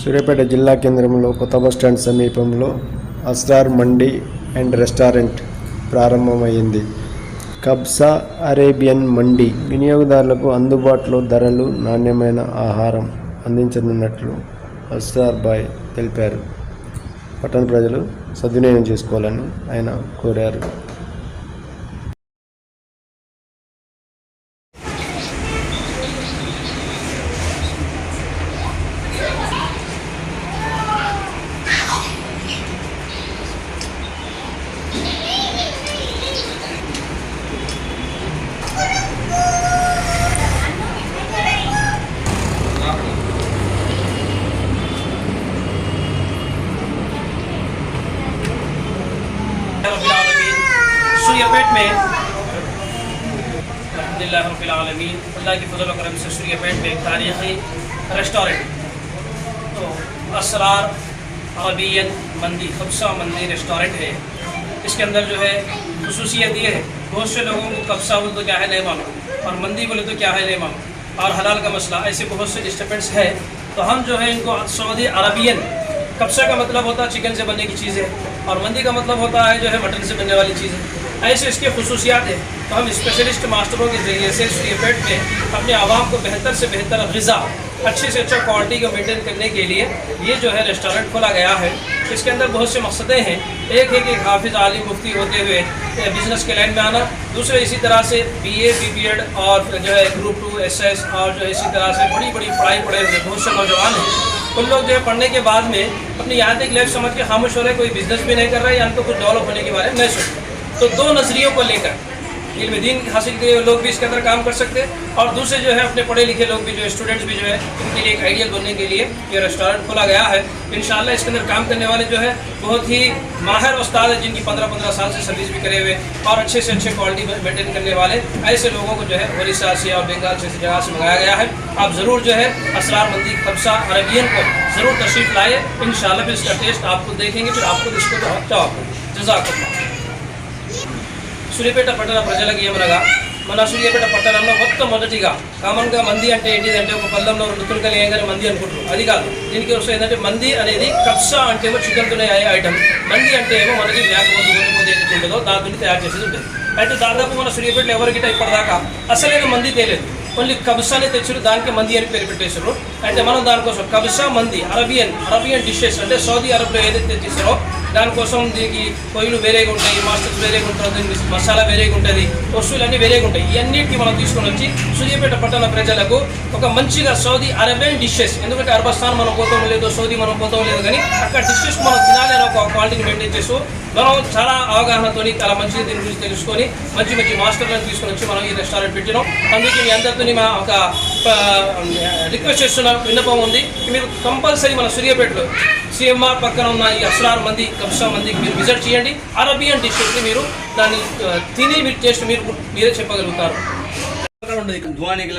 సూర్యాపేట జిల్లా కేంద్రంలో కొత్త బస్టాండ్ సమీపంలో అస్రార్ మండి అండ్ రెస్టారెంట్ ప్రారంభమైంది. కబ్సా అరేబియన్ మండి వినియోగదారులకు అందుబాటులో ధరలు నాణ్యమైన ఆహారం అందించనున్నట్లు అస్రార్ బాయ్ తెలిపారు. పట్టణ ప్రజలు సద్వినియోగం చేసుకోవాలని ఆయన కోరారు. सूर्यापेट में अलहमदिल्लाबीन अल्लाह की फजल करम से सूर्यापेट में एक तारीख़ी रेस्टोरेंट तो असरार मंदी कब्सा मंदी रेस्टोरेंट है इसके अंदर जो है खसूसियत ये है बहुत से लोगों को कब्सा बोले तो क्या है नहीं मालूम और मंदी बोले तो क्या है नहीं मालूम और हलाल का मसला ऐसे बहुत से डिस्टर्बेंस है तो हम जो है इनको सऊदी अरबियन कब्सा का मतलब होता है चिकन से बनने की चीज़ें, और मंदी का मतलब होता है जो है मटन से बनने वाली चीज़ें। ऐसे इसके खसूसियात हैं तो हम स्पेशलिस्ट मास्टरों के ज़रिए से सूर्यपेट में अपने आवाम को बेहतर से बेहतर गज़ा, अच्छे से अच्छा क्वालिटी को मेंटेन करने के लिए ये जो है रेस्टोरेंट खोला गया है। इसके अंदर बहुत से मकसदें हैं। एक है कि हाफिज़ आलिम मुफ्ती होते हुए बिज़नेस के लाइन में आना। दूसरे इसी तरह से B A B P Ed और जो है ग्रुप टू एस एस और जो है इसी तरह से बड़ी बड़ी पढ़ाई पढ़े हुए बहुत से नौजवान हैं। उन लोग जो है पढ़ने के बाद में अपनी यहाँ तक लाइफ समझ के खामोश हो रहे कोई बिज़नेस भी नहीं कर रहा है या उनको कुछ डेवलप होने के बारे में नहीं सोच तो दो नज़रियों को लेकर इल्म दीन हासिल किए लोग भी इसके अंदर काम कर सकते हैं और दूसरे जो है, अपने पढ़े लिखे लोग भी जो है स्टूडेंट्स भी जो है, उनके लिए एक आइडियल बनने के लिए ये रेस्टोरेंट खोला गया है। इन इसके अंदर काम करने वाले जो है, बहुत ही माहिर उस्ताद है, जिनकी पंद्रह पंद्रह साल से सर्विस भी करे हुए और अच्छे से अच्छे क्वालिटी मेंटेन करने वाले ऐसे लोगों को जो है उड़ीसा से और बंगाल से जगह से मंगाया गया है। आप ज़रूर जो है असरार मंदी कब्सा अरबियन को ज़रूर तशरीफ़ लाए। इन फिर इसका टेस्ट आपको देखेंगे, फिर आपको इसको तो जवाब जजाक సూర్యాపేట పట్టణ ప్రజలకు ఏమనగా మన సూర్యాపేట పట్టణంలో మొత్తం మొదటిగా కామన్గా మంది అంటే ఏంటిది అంటే ఒక పళ్ళంలో రెండు తులకలు వేయగానే మంది అనుకుంటారు. అది కాదు. దీనికి వస్తే ఏంటంటే మంది అనేది కప్సా అంటే ఏమో చికెన్తోనే అయ్యే ఐటమ్ మంది అంటే ఏమో మనకి మేకపోతు గొర్రెపోతు ఏదైతే ఉంటుందో తయారు చేసేది ఉంటుంది. అయితే దాదాపు మన సూర్యాపేటలో ఎవరికిట ఇప్పటిదాకా అసలైన మంది తేలేదు. ఓన్లీ కబ్సానే తెచ్చారు దానికి మంది అని పేరు పెట్టేశారు. అయితే మనం దానికోసం కబ్సా మంది అరబియన్ అరబియన్ డిషెస్ అంటే సౌదీ అరబ్లో ఏదైతే చేశారో దానికోసం దీనికి పొయ్యిలు వేరేగా ఉంటాయి మాస్టర్స్ వేరేగా ఉంటారు దీనికి మసాలా వేరేగా ఉంటుంది వస్తువులన్నీ వేరేగా ఉంటాయి. ఇవన్నిటికీ మనం తీసుకొని వచ్చి సూర్యాపేట పట్టణ ప్రజలకు ఒక మంచిగా సౌదీ అరబియన్ డిషెస్ ఎందుకంటే అరబస్థాన్ మనం పోతాం లేదు సౌదీ మనం పోతాం లేదు కానీ అక్కడ డిషెస్ మనం తినాలని ఒక క్వాలిటీని మెయింటైన్ చేస్తూ మనం చాలా అవగాహనతో చాలా మంచిది దీని గురించి తెలుసుకొని మంచి మంచి మాస్టర్లను తీసుకొని వచ్చి మనం ఈ రెస్టారెంట్ పెట్టినాం. అందుకే మీ అందరితో మా ఒక రిక్వెస్ట్ చేస్తున్న విన్నపం ఉంది. మీరు కంపల్సరీ మన సూర్యాపేటలో సిఎంఆర్ పక్కన ఉన్న ఈ అస్రార్ మంది లక్ష మందికి మీరు విజిట్ చేయండి. అరబియన్ డిషెస్ని మీరు దాన్ని తిని మీరు టేస్ట్ మీరు మీరే చెప్పగలుగుతారు. ధువానికి